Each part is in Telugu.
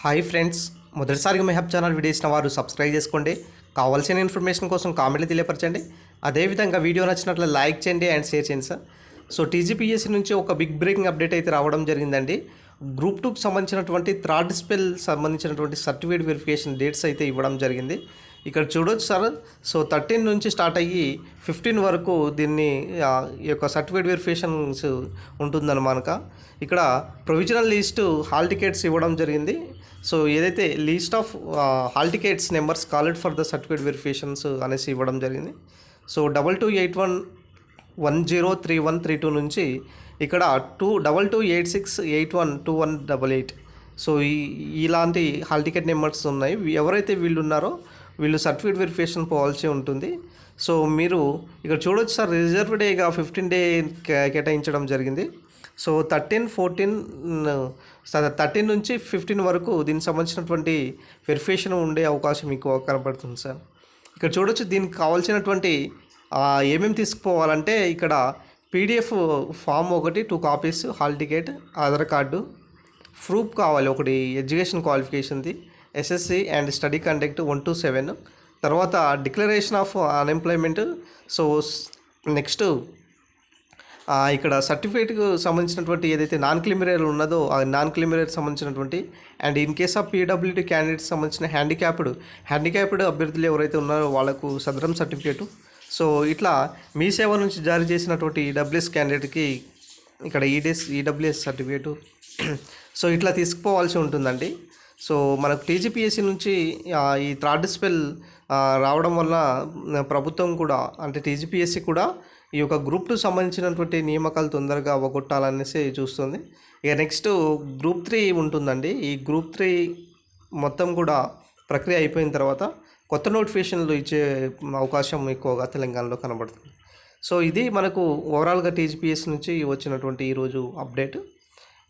Hi friends. మొదటిసారిగా మెహబ్ ఛానల్ వీడియోసిన వారు సబ్స్క్రైబ్ చేసుకోండి. కావాల్సిన ఇన్ఫర్మేషన్ కోసం కామెంట్లు తెలియపరచండి. అదేవిధంగా వీడియో నచ్చినట్లు లైక్ చేయండి అండ్ షేర్ చేయండి సార్. సో టీజీపీఎస్సీ నుంచి ఒక బిగ్ బ్రేకింగ్ అప్డేట్ అయితే రావడం జరిగిందండి. గ్రూప్ టూకి సంబంధించినటువంటి థర్డ్ స్పెల్ సంబంధించినటువంటి సర్టిఫికేట్ వెరిఫికేషన్ డేట్స్ అయితే ఇవ్వడం జరిగింది. ఇక్కడ చూడొచ్చు సార్. సో థర్టీన్ నుంచి స్టార్ట్ అయ్యి ఫిఫ్టీన్ వరకు దీన్ని ఈ యొక్క సర్టిఫికేట్ వెరిఫికేషన్స్ ఉంటుందన్నమాట ఇక్కడ ప్రొవిజనల్ లిస్టు హాల్ టికెట్స్ ఇవ్వడం జరిగింది. సో ఏదైతే list of hall tickets numbers called for the certificate verifications అనేసి ఇవ్వడం జరిగింది. So double two eight one one zero three one three two నుంచి ఇక్కడ two double two eight six eight one two one double eight. So ఈ ఇలాంటి హాల్ టికెట్ నెంబర్స్ ఉన్నాయి. ఎవరైతే వీళ్ళు ఉన్నారో వీళ్ళు సర్టిఫికేట్ వెరిఫికేషన్ పోవాల్సి ఉంటుంది. సో మీరు ఇక్కడ చూడొచ్చు సార్ రిజర్వ్ డేగా ఫిఫ్టీన్ డే కేటాయించడం జరిగింది. సో థర్టీన్ ఫోర్టీన్ థర్టీన్ నుంచి ఫిఫ్టీన్ వరకు దీనికి సంబంధించినటువంటి వెరిఫికేషన్ ఉండే అవకాశం ఎక్కువ కనబడుతుంది సార్. ఇక్కడ చూడొచ్చు దీనికి కావాల్సినటువంటి ఏమేమి తీసుకుపోవాలంటే ఇక్కడ పీడిఎఫ్ ఫామ్ ఒకటి two copies hall ticket Aadhaar card proof కావాలి ఒకటి education క్వాలిఫికేషన్ది. SSC and study conduct one two seven తర్వాత declaration of unemployment so next ఇక్కడ సర్టిఫికేట్కు సంబంధించినటువంటి ఏదైతే నాన్ క్లిమిరేర్ ఉన్నదో ఆ నాన్ క్లిమిరేర్ సంబంధించినటువంటి and in case of PWD candidates సంబంధించిన హ్యాండిక్యాప్డ్ హ్యాండిక్యాప్డ్ అభ్యర్థులు ఎవరైతే ఉన్నారో వాళ్ళకు సదరం సర్టిఫికేటు సో ఇట్లా మీ సేవ నుంచి జారీ చేసినటువంటి ఈడబ్ల్యూఎస్ క్యాండిడేట్కి ఇక్కడ ఈడీఎస్ ఈడబ్ల్యూఎస్ సర్టిఫికేటు సో ఇట్లా తీసుకుపోవాల్సి ఉంటుందండి. సో మనకు టీజీపీఎస్సీ నుంచి ఈ థర్డ్ స్పెల్ రావడం వల్ల ప్రభుత్వం కూడా అంటే టీజీపీఎస్సీ కూడా ఈ యొక్క గ్రూప్ టూ సంబంధించినటువంటి నియామకాలు తొందరగా అవగొట్టాలనేసి చూస్తుంది. ఇక నెక్స్ట్ గ్రూప్ త్రీ ఉంటుందండి. ఈ గ్రూప్ త్రీ మొత్తం కూడా ప్రక్రియ అయిపోయిన తర్వాత కొత్త నోటిఫికేషన్లు ఇచ్చే అవకాశం ఎక్కువగా తెలంగాణలో కనబడుతుంది. సో ఇది మనకు ఓవరాల్గా టీజీపీఎస్ నుంచి వచ్చినటువంటి ఈరోజు అప్డేట్.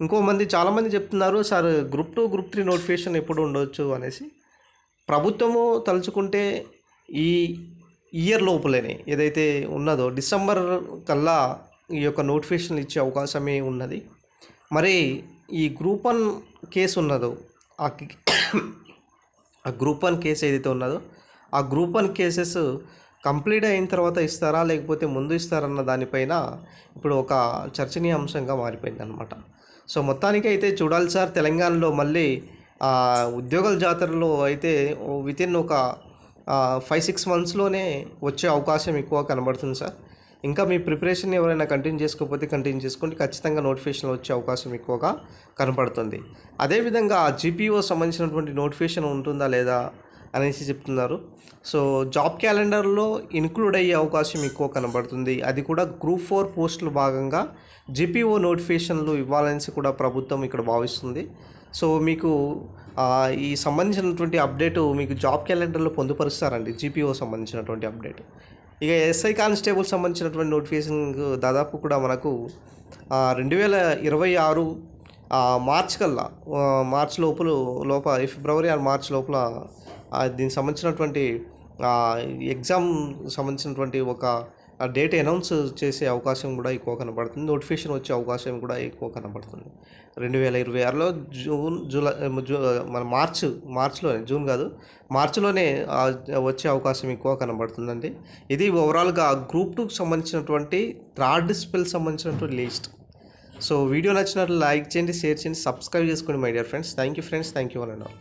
ఇంకో మంది చాలామంది చెప్తున్నారు sir group two group three notification ఎప్పుడు ఉండవచ్చు అనేసి. ప్రభుత్వము తలుచుకుంటే ఈ ఇయర్ లోపలనే ఏదైతే ఉన్నదో డిసెంబర్ కల్లా ఈ యొక్క నోటిఫికేషన్లు ఇచ్చే అవకాశమే ఉన్నది. మరి ఈ గ్రూప్ వన్ కేసు ఉన్నదో ఆ ఆ గ్రూప్ వన్ కేసు ఏదైతే ఉన్నదో ఆ గ్రూప్ వన్ కేసెస్ కంప్లీట్ అయిన తర్వాత ఇస్తారా లేకపోతే ముందు ఇస్తారన్న దానిపైన ఇప్పుడు ఒక చర్చనీయాంశంగా మారిపోయింది అనమాట సో మొత్తానికి అయితే చూడాలి సార్. తెలంగాణలో మళ్ళీ ఉద్యోగాల జాతరలో అయితే వితిన్ ఒక ఫైవ్ సిక్స్ మంత్స్లోనే వచ్చే అవకాశం ఎక్కువ కనబడుతుంది సార్. ఇంకా మీ ప్రిపరేషన్ ఎవరైనా కంటిన్యూ చేసుకోకపోతే కంటిన్యూ చేసుకోండి. ఖచ్చితంగా నోటిఫికేషన్ వచ్చే అవకాశం ఎక్కువగా కనపడుతుంది అదేవిధంగా జీపీఓ సంబంధించినటువంటి నోటిఫికేషన్ ఉంటుందా లేదా అనేసి చెప్తున్నారు. సో జాబ్ క్యాలెండర్లో ఇన్క్లూడ్ అయ్యే అవకాశం ఎక్కువ కనబడుతుంది. అది కూడా గ్రూప్ ఫోర్ పోస్టుల భాగంగా జిపిఓ నోటిఫికేషన్లు ఇవ్వాలనేసి కూడా ప్రభుత్వం ఇక్కడ భావిస్తుంది. సో మీకు ఈ సంబంధించినటువంటి అప్డేటు మీకు జాబ్ క్యాలెండర్లో పొందుపరుస్తారండి జీపీఓ సంబంధించినటువంటి అప్డేట్. ఇక ఎస్ఐ కానిస్టేబుల్ సంబంధించినటువంటి నోటిఫికేషన్ దాదాపు కూడా మనకు రెండు వేల ఇరవై ఆరు మార్చ్ కల్లా మార్చ్ లోపల లోపల ఫిబ్రవరి ఆర్ మార్చ్ లోపల దీనికి సంబంధించినటువంటి ఎగ్జామ్ సంబంధించినటువంటి ఒక డేట్ అనౌన్స్ చేసే అవకాశం కూడా ఎక్కువ కనబడుతుంది. నోటిఫికేషన్ వచ్చే అవకాశం కూడా ఎక్కువ కనబడుతుంది. రెండు వేల ఇరవై ఆరులో జూన్ జూలై జూ మన మార్చ్ మార్చ్లోనే జూన్ కాదు మార్చిలోనే వచ్చే అవకాశం ఎక్కువ కనబడుతుందండి. ఇది ఓవరాల్గా గ్రూప్ టూకి సంబంధించినటువంటి థర్డ్ స్పెల్ సంబంధించినటువంటి లిస్ట్. సో వీడియో నచ్చినట్లు లైక్ చేయండి షేర్ చేయండి సబ్స్క్రైబ్ చేసుకోండి my dear friends. Thank you friends. Thank you one and all.